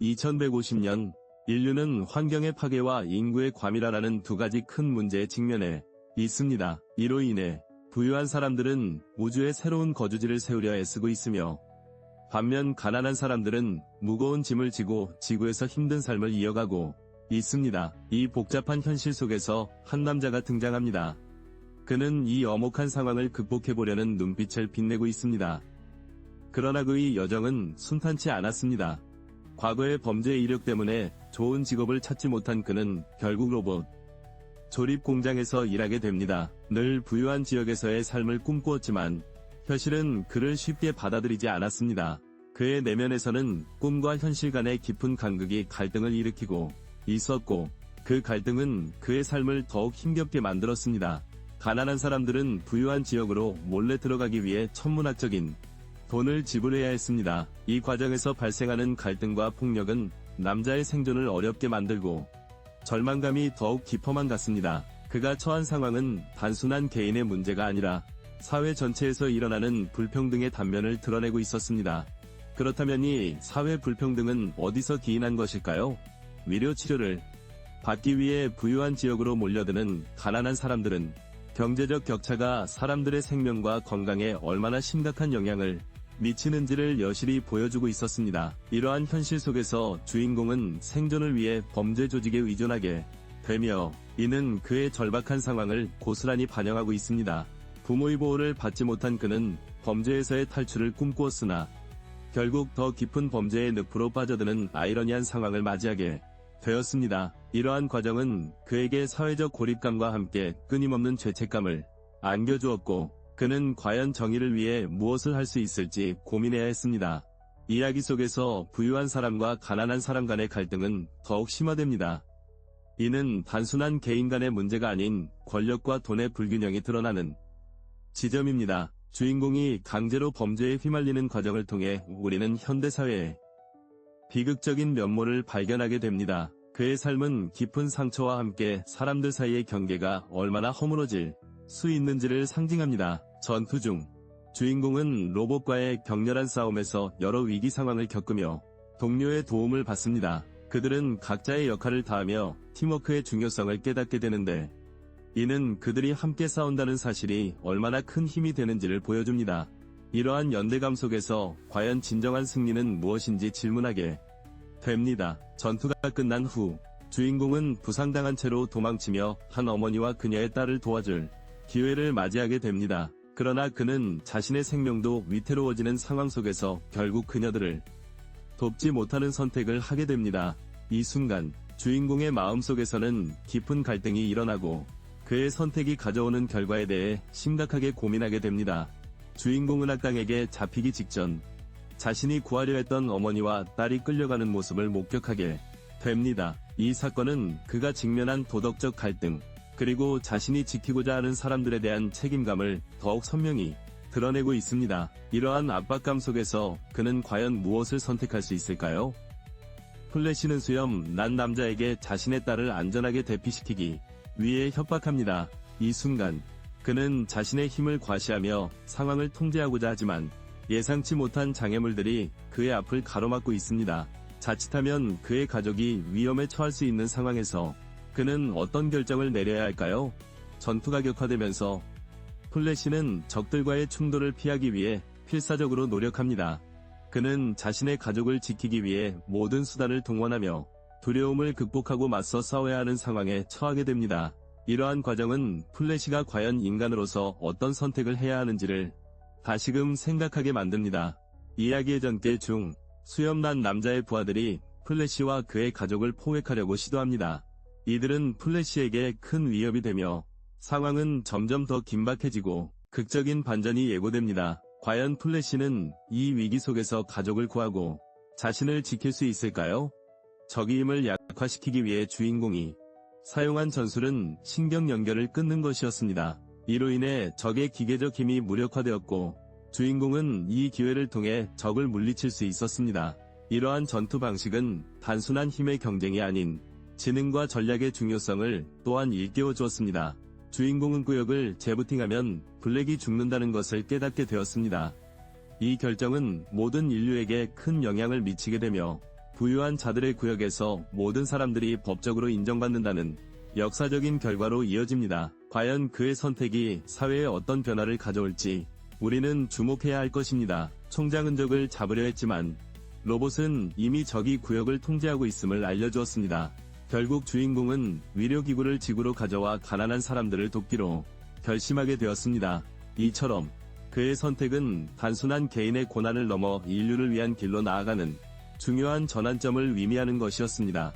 2150년 인류는 환경의 파괴와 인구의 과밀화라는 두 가지 큰 문제에 직면해 있습니다. 이로 인해 부유한 사람들은 우주에 새로운 거주지를 세우려 애쓰고 있으며 반면 가난한 사람들은 무거운 짐을 지고 지구에서 힘든 삶을 이어가고 있습니다. 이 복잡한 현실 속에서 한 남자가 등장합니다. 그는 이 엄혹한 상황을 극복해보려는 눈빛을 빛내고 있습니다. 그러나 그의 여정은 순탄치 않았습니다. 과거의 범죄 이력 때문에 좋은 직업을 찾지 못한 그는 결국 로봇 조립 공장에서 일하게 됩니다. 늘 부유한 지역에서의 삶을 꿈꾸었지만 현실은 그를 쉽게 받아들이지 않았습니다. 그의 내면에서는 꿈과 현실 간의 깊은 간극이 갈등을 일으키고 있었고 그 갈등은 그의 삶을 더욱 힘겹게 만들었습니다. 가난한 사람들은 부유한 지역으로 몰래 들어가기 위해 천문학적인 돈을 지불해야 했습니다. 이 과정에서 발생하는 갈등과 폭력은 남자의 생존을 어렵게 만들고 절망감이 더욱 깊어만 갔습니다. 그가 처한 상황은 단순한 개인의 문제가 아니라 사회 전체에서 일어나는 불평등의 단면을 드러내고 있었습니다. 그렇다면 이 사회 불평등은 어디서 기인한 것일까요? 위료 치료를 받기 위해 부유한 지역으로 몰려드는 가난한 사람들은 경제적 격차가 사람들의 생명과 건강에 얼마나 심각한 영향을 미치는지를 여실히 보여주고 있었습니다. 이러한 현실 속에서 주인공은 생존을 위해 범죄 조직에 의존하게 되며 이는 그의 절박한 상황을 고스란히 반영하고 있습니다. 부모의 보호를 받지 못한 그는 범죄에서의 탈출을 꿈꾸었으나 결국 더 깊은 범죄의 늪으로 빠져드는 아이러니한 상황을 맞이하게 되었습니다. 이러한 과정은 그에게 사회적 고립감과 함께 끊임없는 죄책감을 안겨주었고 그는 과연 정의를 위해 무엇을 할 수 있을지 고민해야 했습니다. 이야기 속에서 부유한 사람과 가난한 사람 간의 갈등은 더욱 심화됩니다. 이는 단순한 개인 간의 문제가 아닌 권력과 돈의 불균형이 드러나는 지점입니다. 주인공이 강제로 범죄에 휘말리는 과정을 통해 우리는 현대사회의 비극적인 면모를 발견하게 됩니다. 그의 삶은 깊은 상처와 함께 사람들 사이의 경계가 얼마나 허물어질 수 있는지를 상징합니다. 전투 중 주인공은 로봇과의 격렬한 싸움에서 여러 위기 상황을 겪으며 동료의 도움을 받습니다. 그들은 각자의 역할을 다하며 팀워크의 중요성을 깨닫게 되는데 이는 그들이 함께 싸운다는 사실이 얼마나 큰 힘이 되는지를 보여줍니다. 이러한 연대감 속에서 과연 진정한 승리는 무엇인지 질문하게 됩니다. 전투가 끝난 후 주인공은 부상당한 채로 도망치며 한 어머니와 그녀의 딸을 도와줄 기회를 맞이하게 됩니다. 그러나 그는 자신의 생명도 위태로워지는 상황 속에서 결국 그녀들을 돕지 못하는 선택을 하게 됩니다. 이 순간 주인공의 마음속에서는 깊은 갈등이 일어나고 그의 선택이 가져오는 결과에 대해 심각하게 고민하게 됩니다. 주인공은 악당에게 잡히기 직전 자신이 구하려 했던 어머니와 딸이 끌려가는 모습을 목격하게 됩니다. 이 사건은 그가 직면한 도덕적 갈등, 그리고 자신이 지키고자 하는 사람들에 대한 책임감을 더욱 선명히 드러내고 있습니다. 이러한 압박감 속에서 그는 과연 무엇을 선택할 수 있을까요? 플래시는 수염 난 남자에게 자신의 딸을 안전하게 대피시키기 위해 협박합니다. 이 순간 그는 자신의 힘을 과시하며 상황을 통제하고자 하지만 예상치 못한 장애물들이 그의 앞을 가로막고 있습니다. 자칫하면 그의 가족이 위험에 처할 수 있는 상황에서 그는 어떤 결정을 내려야 할까요? 전투가 격화되면서 플래시는 적들과의 충돌을 피하기 위해 필사적으로 노력합니다. 그는 자신의 가족을 지키기 위해 모든 수단을 동원하며 두려움을 극복하고 맞서 싸워야 하는 상황에 처하게 됩니다. 이러한 과정은 플래시가 과연 인간으로서 어떤 선택을 해야 하는지를 다시금 생각하게 만듭니다. 이야기의 전개 중 수염난 남자의 부하들이 플래시와 그의 가족을 포획하려고 시도합니다. 이들은 플래시에게 큰 위협이 되며 상황은 점점 더 긴박해지고 극적인 반전이 예고됩니다. 과연 플래시는 이 위기 속에서 가족을 구하고 자신을 지킬 수 있을까요? 적의 힘을 약화시키기 위해 주인공이 사용한 전술은 신경 연결을 끊는 것이었습니다. 이로 인해 적의 기계적 힘이 무력화되었고 주인공은 이 기회를 통해 적을 물리칠 수 있었습니다. 이러한 전투 방식은 단순한 힘의 경쟁이 아닌 지능과 전략의 중요성을 또한 일깨워 주었습니다. 주인공은 구역을 재부팅하면 블랙이 죽는다는 것을 깨닫게 되었습니다. 이 결정은 모든 인류에게 큰 영향을 미치게 되며 부유한 자들의 구역에서 모든 사람들이 법적으로 인정받는다는 역사적인 결과로 이어집니다. 과연 그의 선택이 사회에 어떤 변화를 가져올지 우리는 주목해야 할 것입니다. 총장 흔적을 잡으려 했지만 로봇은 이미 적이 구역을 통제하고 있음을 알려주었습니다. 결국 주인공은 위료기구를 지구로 가져와 가난한 사람들을 돕기로 결심하게 되었습니다. 이처럼 그의 선택은 단순한 개인의 고난을 넘어 인류를 위한 길로 나아가는 중요한 전환점을 의미하는 것이었습니다.